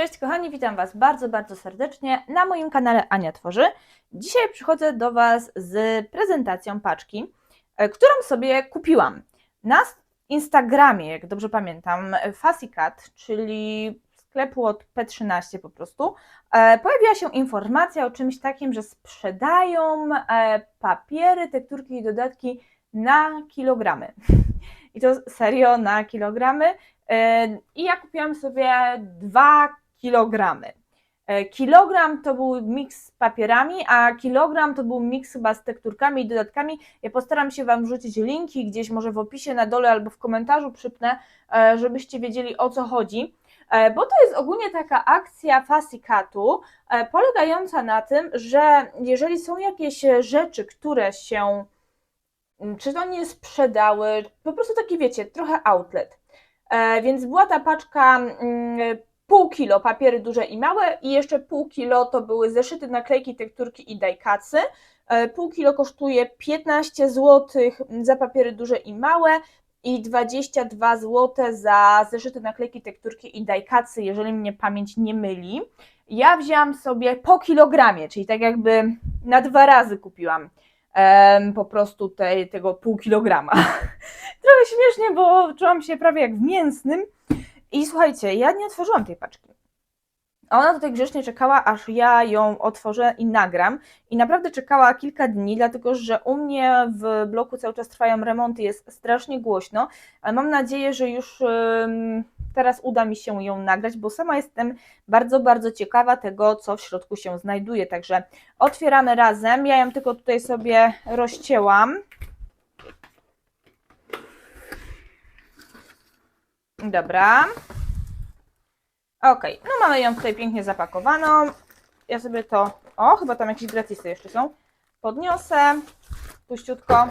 Cześć kochani, witam Was bardzo, bardzo serdecznie na moim kanale Ania Tworzy. Dzisiaj przychodzę do Was z prezentacją paczki, e, którą sobie kupiłam. Na Instagramie, jak dobrze pamiętam, Fasikat, czyli sklepu od P13 po prostu, e, pojawiła się informacja o czymś takim, że sprzedają e, papiery, tekturki i dodatki na kilogramy. I to serio na kilogramy. I ja kupiłam sobie dwa kilogramy. E, Kilogram to był miks z papierami, a kilogram to był miks chyba z tekturkami i dodatkami. Ja postaram się Wam wrzucić linki gdzieś, może w opisie na dole albo w komentarzu przypnę, e, żebyście wiedzieli o co chodzi. E, Bo to jest ogólnie taka akcja Fasikatu, polegająca na tym, że jeżeli są jakieś rzeczy, które się mm, czy to nie sprzedały, po prostu taki wiecie, trochę outlet. Więc była ta paczka mm, pół kilo papiery duże i małe i jeszcze pół kilo to były zeszyty, naklejki, tekturki i dajkacy. E, Pół kilo kosztuje 15 zł za papiery duże i małe i 22 zł za zeszyty, naklejki, tekturki i dajkacy, jeżeli mnie pamięć nie myli. Ja wzięłam sobie po kilogramie, czyli tak jakby na dwa razy kupiłam po prostu tej, tego pół kilograma. Trochę śmiesznie, bo czułam się prawie jak w mięsnym. I słuchajcie, ja nie otworzyłam tej paczki. Ona tutaj grzecznie czekała, aż ja ją otworzę i nagram. I naprawdę czekała kilka dni, dlatego że u mnie w bloku cały czas trwają remonty, jest strasznie głośno, ale mam nadzieję, że już teraz uda mi się ją nagrać, bo sama jestem bardzo, bardzo ciekawa tego, co w środku się znajduje. Także otwieramy razem. Ja ją tylko tutaj sobie rozcięłam. Dobra. Ok, no mamy ją tutaj pięknie zapakowaną. Ja sobie to, o, chyba tam jakieś gratisy jeszcze są. Podniosę, puściutko.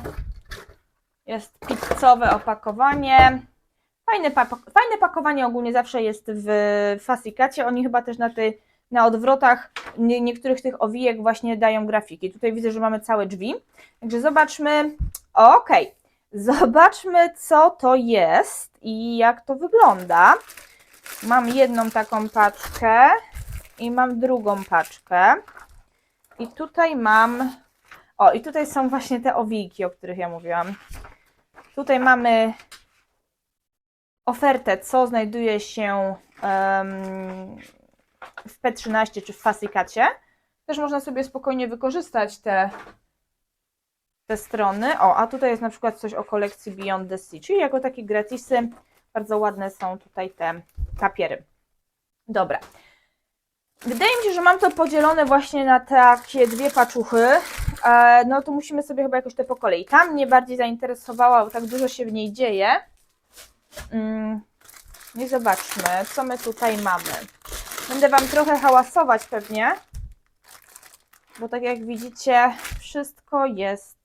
Jest pizzowe opakowanie. Fajne, pa fajne pakowanie ogólnie zawsze jest w Fasikacie. Oni chyba też na, tej, na odwrotach nie, niektórych tych owijek właśnie dają grafiki. Tutaj widzę, że mamy całe drzwi. Także zobaczmy. Ok, zobaczmy co to jest i jak to wygląda. Mam jedną taką paczkę i mam drugą paczkę. I tutaj mam. O, i tutaj są właśnie te owijki, o których ja mówiłam. Tutaj mamy ofertę, co znajduje się em, w P13 czy w Fasikacie. Też można sobie spokojnie wykorzystać te, te strony. O, a tutaj jest na przykład coś o kolekcji Beyond the Sea, czyli jako takie gratisy. Bardzo ładne są tutaj te papiery. Dobra. Wydaje mi się, że mam to podzielone właśnie na takie dwie paczuchy. E, no to musimy sobie chyba jakoś te po kolei. Tam mnie bardziej zainteresowała, bo tak dużo się w niej dzieje. Mm, I zobaczmy, co my tutaj mamy. Będę Wam trochę hałasować pewnie, bo tak jak widzicie, wszystko jest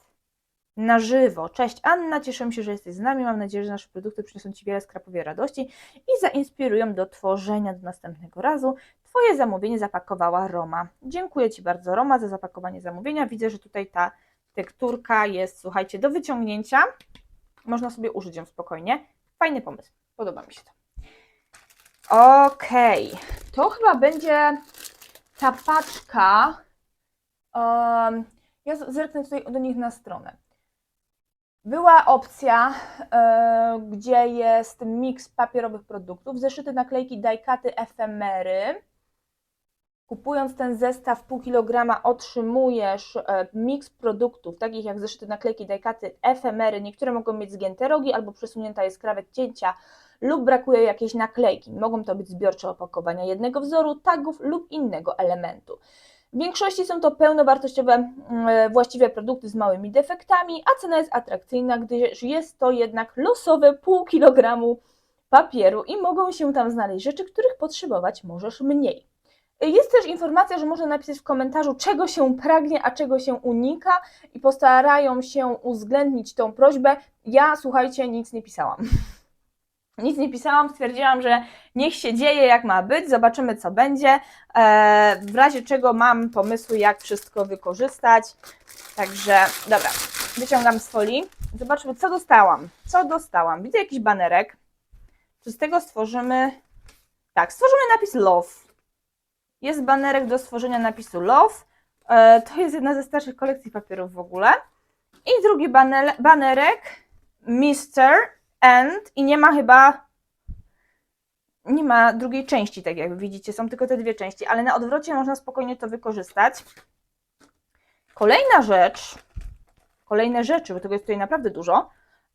na żywo. Cześć Anna, cieszę się, że jesteś z nami. Mam nadzieję, że nasze produkty przyniosą Ci wiele skrapowej radości i zainspirują do tworzenia do następnego razu. Twoje zamówienie zapakowała Roma. Dziękuję Ci bardzo Roma za zapakowanie zamówienia. Widzę, że tutaj ta tekturka jest, słuchajcie, do wyciągnięcia. Można sobie użyć ją spokojnie. Fajny pomysł. Podoba mi się to. Okej, to chyba będzie ta paczka. Um, ja zerknę tutaj do nich na stronę. Była opcja, e, gdzie jest miks papierowych produktów, zeszyty, naklejki, dajkaty, efemery. Kupując ten zestaw pół kilograma otrzymujesz e, miks produktów, takich jak zeszyty, naklejki, dajkaty, efemery. Niektóre mogą mieć zgięte rogi albo przesunięta jest krawędź cięcia lub brakuje jakiejś naklejki. Mogą to być zbiorcze opakowania jednego wzoru, tagów lub innego elementu. W większości są to pełnowartościowe, mm, właściwe produkty z małymi defektami, a cena jest atrakcyjna, gdyż jest to jednak losowe pół kilogramu papieru i mogą się tam znaleźć rzeczy, których potrzebować możesz mniej. Jest też informacja, że można napisać w komentarzu, czego się pragnie, a czego się unika i postarają się uwzględnić tą prośbę. Ja, słuchajcie, nic nie pisałam. Nic nie pisałam, stwierdziłam, że niech się dzieje jak ma być, zobaczymy co będzie. E, w razie czego mam pomysły, jak wszystko wykorzystać. Także, dobra, wyciągam z folii. Zobaczmy, co dostałam. Co dostałam? Widzę jakiś banerek. Czy z tego stworzymy. Tak, stworzymy napis love. Jest banerek do stworzenia napisu Love. E, To jest jedna ze starszych kolekcji papierów w ogóle. I drugi banerek Mister and i nie ma chyba nie ma drugiej części, tak jak widzicie, są tylko te dwie części, ale na odwrocie można spokojnie to wykorzystać. Kolejna rzecz, kolejne rzeczy, bo tego jest tutaj naprawdę dużo,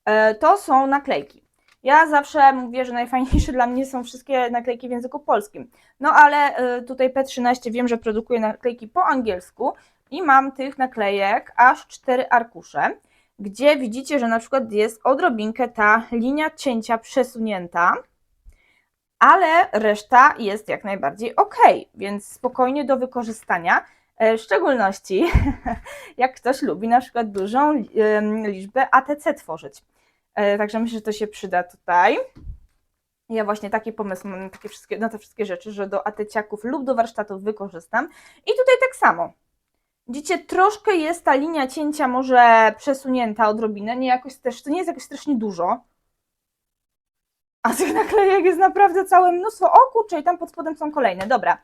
e, to są naklejki. Ja zawsze mówię, że najfajniejsze dla mnie są wszystkie naklejki w języku polskim. No ale e, tutaj P13 wiem, że produkuje naklejki po angielsku i mam tych naklejek aż cztery arkusze, gdzie widzicie, że na przykład jest odrobinkę ta linia cięcia przesunięta, ale reszta jest jak najbardziej ok, więc spokojnie do wykorzystania. e, W szczególności jak ktoś lubi na przykład dużą em, liczbę ATC tworzyć. E, Także myślę, że to się przyda tutaj. Ja właśnie taki pomysł mam na, takie wszystkie, na te wszystkie rzeczy, że do ateciaków lub do warsztatów wykorzystam. I tutaj tak samo. Widzicie, troszkę jest ta linia cięcia może przesunięta odrobinę, nie jakoś też, to nie jest jakoś strasznie dużo. A tych naklejek jest naprawdę całe mnóstwo. O kurczę, i tam pod spodem są kolejne. Dobra,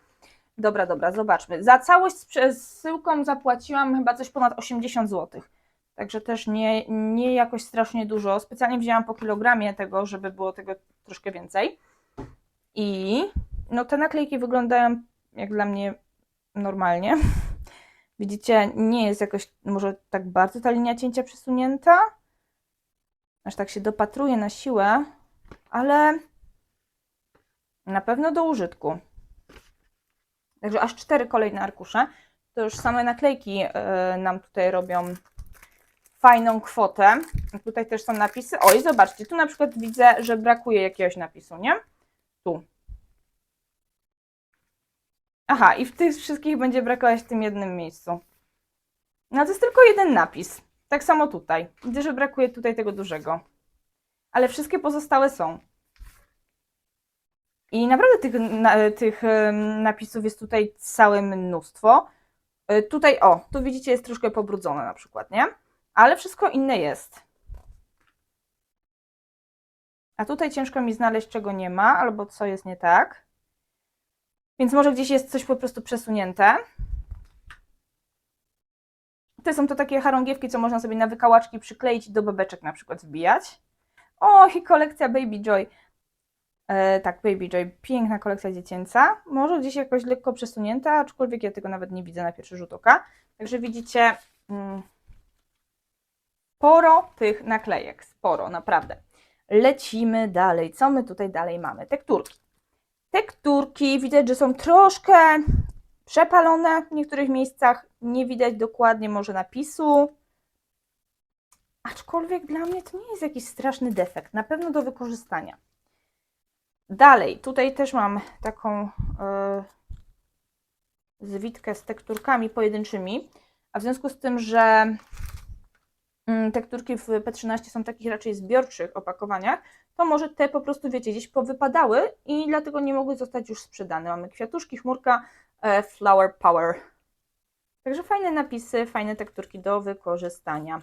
dobra, dobra, zobaczmy. Za całość z przesyłką zapłaciłam chyba coś ponad 80 zł. Także też nie, nie jakoś strasznie dużo. Specjalnie wzięłam po kilogramie tego, żeby było tego troszkę więcej. I no te naklejki wyglądają jak dla mnie normalnie. Widzicie, nie jest jakoś może tak bardzo ta linia cięcia przesunięta. Aż tak się dopatruje na siłę, ale na pewno do użytku. Także aż cztery kolejne arkusze. To już same naklejki e, nam tutaj robią fajną kwotę. Tutaj też są napisy. O i zobaczcie, tu na przykład widzę, że brakuje jakiegoś napisu, nie? Tu. Aha, i w tych wszystkich będzie brakować w tym jednym miejscu. No to jest tylko jeden napis. Tak samo tutaj. Widzę, że brakuje tutaj tego dużego. Ale wszystkie pozostałe są. I naprawdę tych, na, tych napisów jest tutaj całe mnóstwo. Y, Tutaj, o, tu widzicie, jest troszkę pobrudzone na przykład, nie? Ale wszystko inne jest. A tutaj ciężko mi znaleźć, czego nie ma, albo co jest nie tak. Więc może gdzieś jest coś po prostu przesunięte. Te są to takie harągiewki, co można sobie na wykałaczki przykleić i do bebeczek na przykład wbijać. O, i kolekcja Baby Joy. E, tak, Baby Joy, piękna kolekcja dziecięca. Może gdzieś jakoś lekko przesunięta, aczkolwiek ja tego nawet nie widzę na pierwszy rzut oka. Także widzicie, mm, sporo tych naklejek, sporo, naprawdę. Lecimy dalej. Co my tutaj dalej mamy? Tekturki. Tekturki widać, że są troszkę przepalone w niektórych miejscach. Nie widać dokładnie może napisu. Aczkolwiek dla mnie to nie jest jakiś straszny defekt. Na pewno do wykorzystania. Dalej, tutaj też mam taką e, zwitkę z tekturkami pojedynczymi, a w związku z tym, że tekturki w P13 są w takich raczej zbiorczych opakowaniach, to może te po prostu, wiecie, gdzieś powypadały i dlatego nie mogły zostać już sprzedane. Mamy kwiatuszki, chmurka, e, flower power. Także fajne napisy, fajne tekturki do wykorzystania.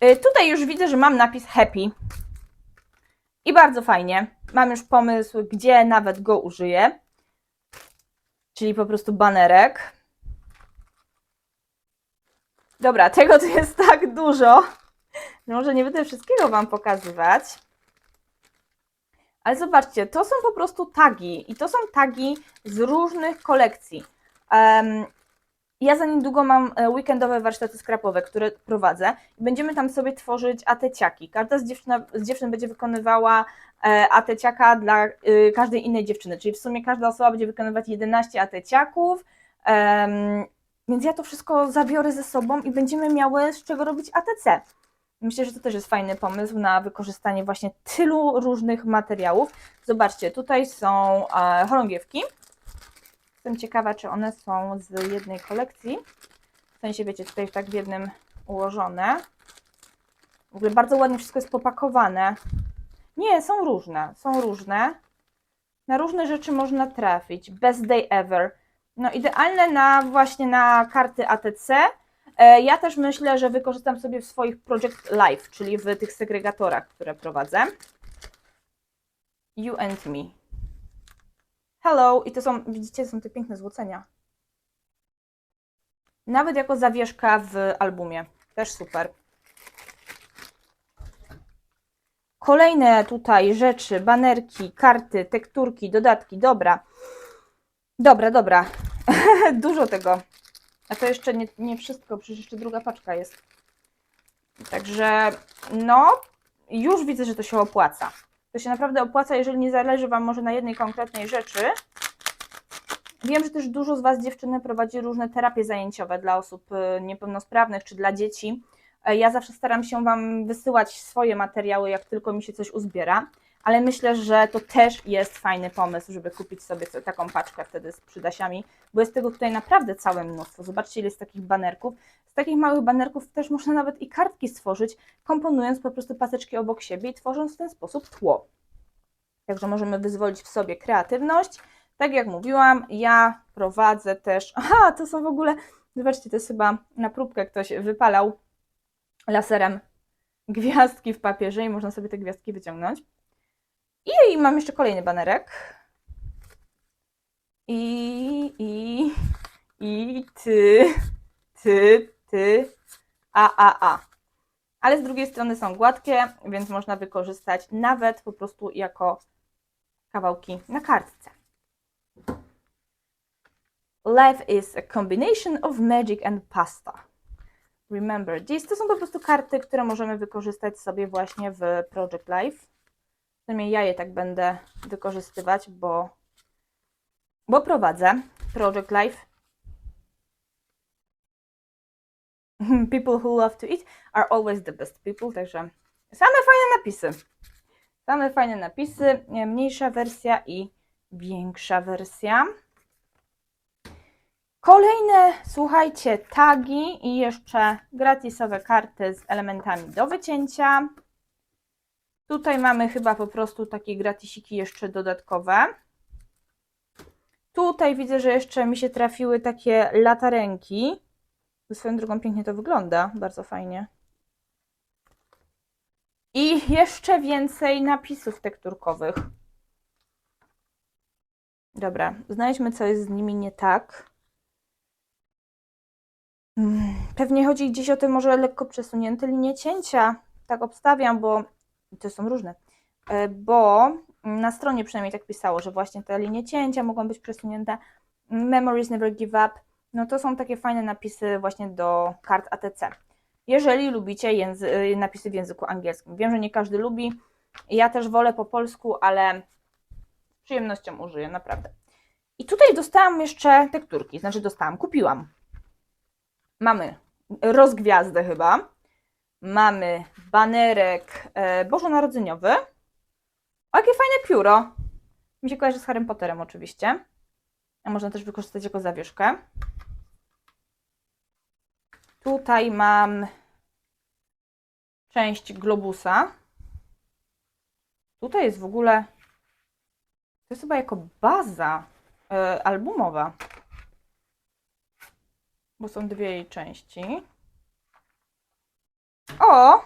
E, Tutaj już widzę, że mam napis happy. I bardzo fajnie. Mam już pomysł, gdzie nawet go użyję. Czyli po prostu banerek. Dobra, tego tu jest tak dużo, że może nie będę wszystkiego Wam pokazywać. Ale zobaczcie, to są po prostu tagi. I to są tagi z różnych kolekcji. Em, ja za niedługo mam e, weekendowe warsztaty skrapowe, które prowadzę. Będziemy tam sobie tworzyć ateciaki. Każda z, dziewczyna, z dziewczyn będzie wykonywała e, ateciaka dla e, każdej innej dziewczyny. Czyli w sumie każda osoba będzie wykonywać 11 ateciaków. Więc ja to wszystko zabiorę ze sobą i będziemy miały z czego robić ATC. Myślę, że to też jest fajny pomysł na wykorzystanie właśnie tylu różnych materiałów. Zobaczcie, tutaj są e, chorągiewki. Jestem ciekawa, czy one są z jednej kolekcji. W sensie, wiecie, tutaj tak w jednym ułożone. W ogóle bardzo ładnie wszystko jest popakowane. Nie, są różne, są różne. Na różne rzeczy można trafić. Best day ever. No idealne na właśnie na karty ATC. E, Ja też myślę, że wykorzystam sobie w swoich Project Live, czyli w tych segregatorach, które prowadzę. You and me. Hello. I to są, widzicie, są te piękne złocenia. Nawet jako zawieszka w albumie. Też super. Kolejne tutaj rzeczy, banerki, karty, tekturki, dodatki. Dobra. Dobra, dobra. Dużo tego. A to jeszcze nie, nie wszystko, przecież jeszcze druga paczka jest. Także no, już widzę, że to się opłaca. To się naprawdę opłaca, jeżeli nie zależy Wam może na jednej konkretnej rzeczy. Wiem, że też dużo z Was dziewczyny prowadzi różne terapie zajęciowe dla osób y, niepełnosprawnych czy dla dzieci. E, Ja zawsze staram się Wam wysyłać swoje materiały, jak tylko mi się coś uzbiera, ale myślę, że to też jest fajny pomysł, żeby kupić sobie taką paczkę wtedy z przydasiami, bo jest tego tutaj naprawdę całe mnóstwo. Zobaczcie, ile jest takich banerków. Z takich małych banerków też można nawet i kartki stworzyć, komponując po prostu paseczki obok siebie i tworząc w ten sposób tło. Także możemy wyzwolić w sobie kreatywność. Tak jak mówiłam, ja prowadzę też. Aha, to są w ogóle. Zobaczcie, to jest chyba na próbkę ktoś wypalał laserem gwiazdki w papierze i można sobie te gwiazdki wyciągnąć. I mam jeszcze kolejny banerek. I, i, i ty, ty, ty, a, a, a. Ale z drugiej strony są gładkie, więc można wykorzystać nawet po prostu jako kawałki na kartce. Life is a combination of magic and pasta. Remember this. To są po prostu karty, które możemy wykorzystać sobie właśnie w Project Life. Przynajmniej ja je tak będę wykorzystywać, bo, bo prowadzę Project Life. People who love to eat are always the best people, także same fajne napisy. Same fajne napisy, mniejsza wersja i większa wersja. Kolejne, słuchajcie, tagi i jeszcze gratisowe karty z elementami do wycięcia. Tutaj mamy chyba po prostu takie gratisiki jeszcze dodatkowe. Tutaj widzę, że jeszcze mi się trafiły takie latarenki. Swoją drogą pięknie to wygląda, bardzo fajnie. I jeszcze więcej napisów tekturkowych. Dobra, znajdźmy, co jest z nimi nie tak. Mm, Pewnie chodzi gdzieś o te może lekko przesunięte linie cięcia. Tak obstawiam, bo to są różne. E, Bo na stronie przynajmniej tak pisało, że właśnie te linie cięcia mogą być przesunięte. Memories never give up. No to są takie fajne napisy właśnie do kart ATC. Jeżeli lubicie języ- napisy w języku angielskim. Wiem, że nie każdy lubi. Ja też wolę po polsku, ale z przyjemnością użyję, naprawdę. I tutaj dostałam jeszcze tekturki, znaczy dostałam, kupiłam. Mamy rozgwiazdę chyba. Mamy banerek e, bożonarodzeniowy. O, jakie fajne pióro. Mi się kojarzy z Harrym Potterem oczywiście. A można też wykorzystać jako zawieszkę. Tutaj mam część globusa. Tutaj jest w ogóle. To jest chyba jako baza e, albumowa. Bo są dwie jej części. O!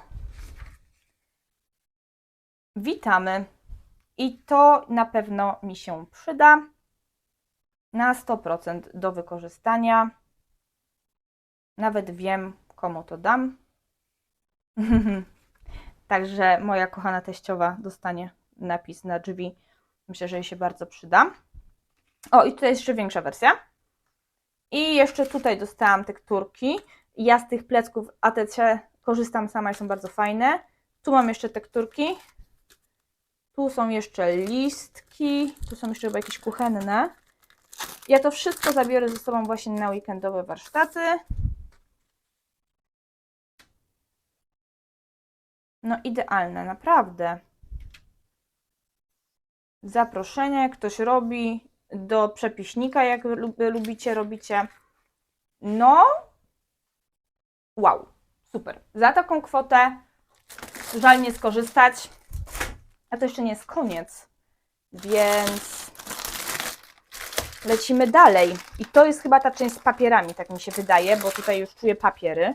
Witamy. I to na pewno mi się przyda. Na 100% do wykorzystania. Nawet wiem, komu to dam. Także moja kochana teściowa dostanie napis na drzwi. Myślę, że jej się bardzo przyda. O, i tutaj jest jeszcze większa wersja. I jeszcze tutaj dostałam tekturki. Ja z tych plecków ATC korzystam sama i są bardzo fajne. Tu mam jeszcze tekturki. Tu są jeszcze listki. Tu są jeszcze chyba jakieś kuchenne. Ja to wszystko zabiorę ze sobą właśnie na weekendowe warsztaty. No idealne, naprawdę. Zaproszenie, ktoś robi do przepiśnika, jak lub- lubicie, robicie. No, wow, super. Za taką kwotę żal nie skorzystać. A to jeszcze nie jest koniec, więc lecimy dalej. I to jest chyba ta część z papierami, tak mi się wydaje, bo tutaj już czuję papiery.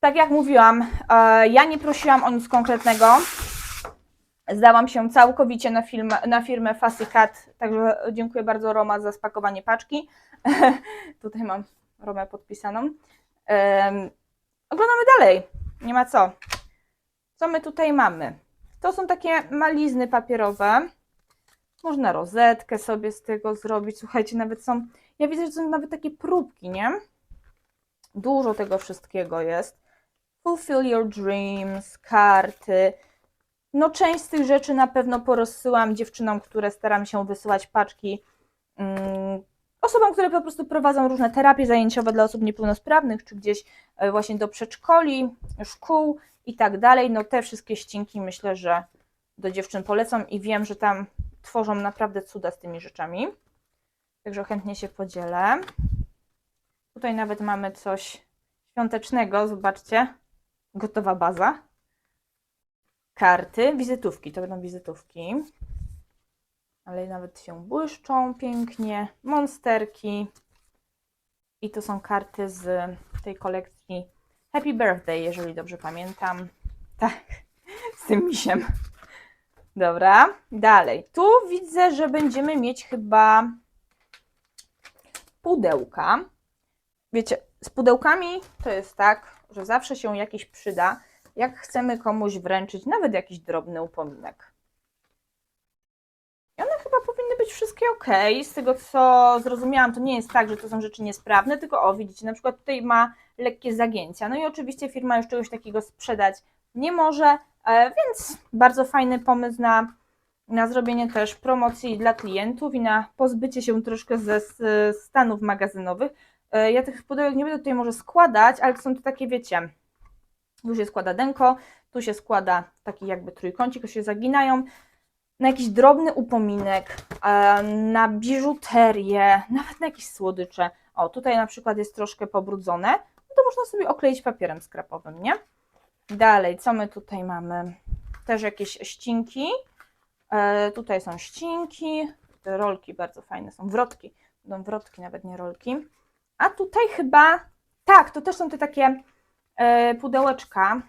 Tak jak mówiłam, e, ja nie prosiłam o nic konkretnego. Zdałam się całkowicie na, film, na firmę Fussy Cat, także dziękuję bardzo Roma za spakowanie paczki. Tutaj mam Romę podpisaną. Oglądamy dalej, nie ma co. Co my tutaj mamy? To są takie malizny papierowe. Można rozetkę sobie z tego zrobić. Słuchajcie, nawet są. Ja widzę, że są nawet takie próbki, nie? Dużo tego wszystkiego jest. Fulfill your dreams, karty. No, część z tych rzeczy na pewno porozsyłam dziewczynom, które staram się wysyłać paczki. Osobom, które po prostu prowadzą różne terapie zajęciowe dla osób niepełnosprawnych, czy gdzieś e, właśnie do przedszkoli, szkół i tak dalej. No te wszystkie ścinki myślę, że do dziewczyn polecam i wiem, że tam tworzą naprawdę cuda z tymi rzeczami. Także chętnie się podzielę. Tutaj nawet mamy coś świątecznego, zobaczcie. Gotowa baza. Karty, wizytówki, to będą wizytówki. Ale nawet się błyszczą pięknie. Monsterki. I to są karty z tej kolekcji Happy Birthday, jeżeli dobrze pamiętam. Tak, z tym misiem. Dobra, dalej. Tu widzę, że będziemy mieć chyba pudełka. Wiecie, z pudełkami to jest tak, że zawsze się jakiś przyda, jak chcemy komuś wręczyć nawet jakiś drobny upominek. I one chyba powinny wszystkie ok. Z tego co zrozumiałam, to nie jest tak, że to są rzeczy niesprawne, tylko o, widzicie, na przykład tutaj ma lekkie zagięcia. No i oczywiście firma już czegoś takiego sprzedać nie może, e, więc bardzo fajny pomysł na, na zrobienie też promocji dla klientów i na pozbycie się troszkę ze stanów magazynowych. E, Ja tych pudełek nie będę tutaj może składać, ale są to takie, wiecie, tu się składa denko, tu się składa taki jakby trójkącik, to się zaginają na jakiś drobny upominek, e, na biżuterię, nawet na jakieś słodycze. O, tutaj na przykład jest troszkę pobrudzone, no to można sobie okleić papierem skrapowym, nie? Dalej, co my tutaj mamy? Też jakieś ścinki. E, tutaj są ścinki, te rolki bardzo fajne są, wrotki, będą wrotki, nawet nie rolki. A tutaj chyba, tak, to też są te takie e, pudełeczka.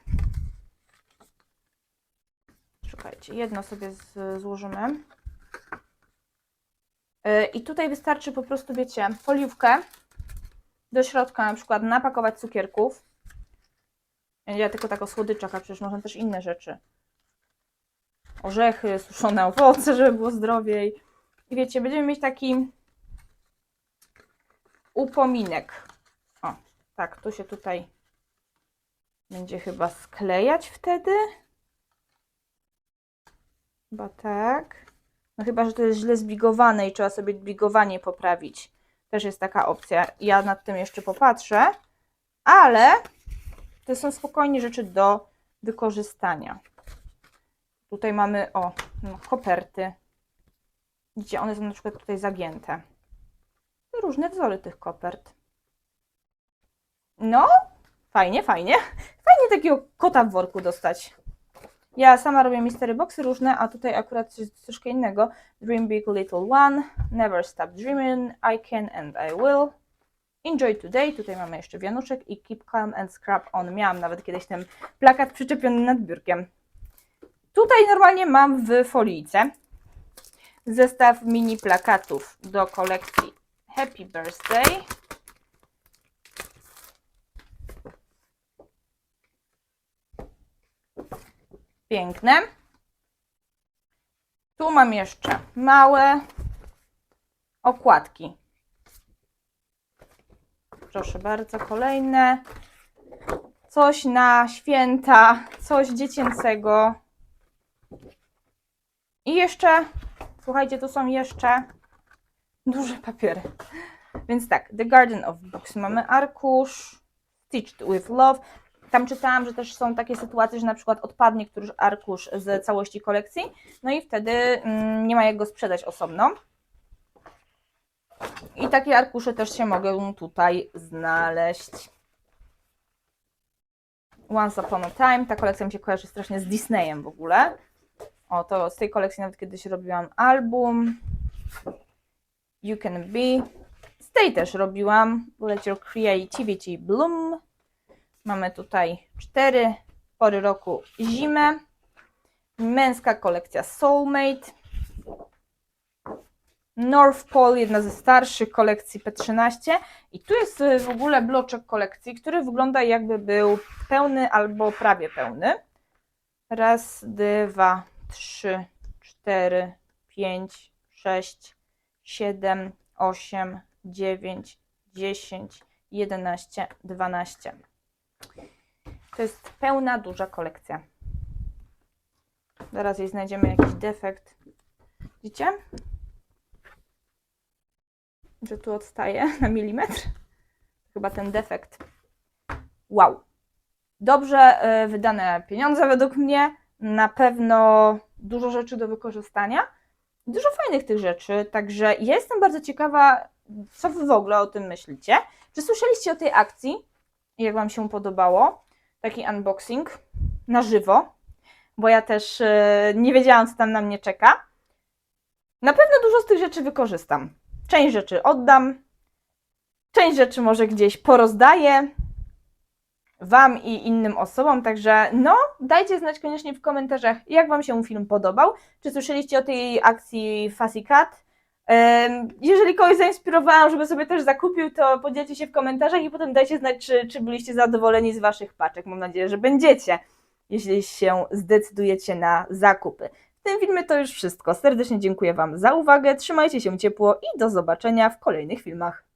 Szukajcie, jedno sobie z, złożymy. E, I tutaj wystarczy po prostu, wiecie, foliówkę do środka na przykład napakować cukierków. Ja tylko tak o słodyczach, a przecież można też inne rzeczy. Orzechy, suszone owoce, żeby było zdrowiej. I wiecie, będziemy mieć taki upominek. O, tak, to się tutaj będzie chyba sklejać wtedy. Chyba tak. No chyba, że to jest źle zbigowane i trzeba sobie bigowanie poprawić. Też jest taka opcja. Ja nad tym jeszcze popatrzę. Ale to są spokojnie rzeczy do wykorzystania. Tutaj mamy, o, no, koperty. Widzicie, one są na przykład tutaj zagięte. Różne wzory tych kopert. No, fajnie, fajnie. Fajnie takiego kota w worku dostać. Ja sama robię mystery boxy różne, a tutaj akurat coś troszkę innego. Dream big little one, never stop dreaming, I can and I will. Enjoy today, tutaj mamy jeszcze wianuszek i keep calm and scrap on. Miałam nawet kiedyś ten plakat przyczepiony nad biurkiem. Tutaj normalnie mam w folijce zestaw mini plakatów do kolekcji Happy Birthday. Piękne. Tu mam jeszcze małe okładki. Proszę bardzo, kolejne. Coś na święta, coś dziecięcego. I jeszcze, słuchajcie, tu są jeszcze duże papiery. Więc tak, The Garden of Books. Mamy arkusz, Stitched with Love. Tam czytałam, że też są takie sytuacje, że na przykład odpadnie któryś arkusz z całości kolekcji, no i wtedy mm, nie ma jak go sprzedać osobno. I takie arkusze też się mogą tutaj znaleźć. Once Upon a Time. Ta kolekcja mi się kojarzy strasznie z Disneyem w ogóle. O, to z tej kolekcji nawet kiedyś robiłam album. You Can Be. Z tej też robiłam. Let Your Creativity Bloom. Mamy tutaj cztery pory roku zimę. męska kolekcja Soulmate, North Pole, jedna ze starszych kolekcji P13 i tu jest y, w ogóle bloczek kolekcji, który wygląda jakby był pełny albo prawie pełny. Raz, dwa, trzy, cztery, pięć, sześć, siedem, osiem, dziewięć, dziesięć, jedenaście, dwanaście. To jest pełna, duża kolekcja. Zaraz jej znajdziemy jakiś defekt. Widzicie? Że tu odstaje na milimetr. Chyba ten defekt. Wow. Dobrze y, wydane pieniądze według mnie. Na pewno dużo rzeczy do wykorzystania. Dużo fajnych tych rzeczy. Także ja jestem bardzo ciekawa, co Wy w ogóle o tym myślicie. Czy słyszeliście o tej akcji? Jak Wam się podobało? Taki unboxing na żywo, bo ja też y, nie wiedziałam, co tam na mnie czeka. Na pewno dużo z tych rzeczy wykorzystam. Część rzeczy oddam, część rzeczy może gdzieś porozdaję Wam i innym osobom, także no, dajcie znać koniecznie w komentarzach, jak Wam się film podobał. Czy słyszeliście o tej akcji Fussy Cat? Jeżeli kogoś zainspirowałam, żeby sobie też zakupił, to podzielcie się w komentarzach i potem dajcie znać, czy, czy byliście zadowoleni z Waszych paczek. Mam nadzieję, że będziecie, jeśli się zdecydujecie na zakupy. W tym filmie to już wszystko. Serdecznie dziękuję Wam za uwagę, trzymajcie się ciepło i do zobaczenia w kolejnych filmach.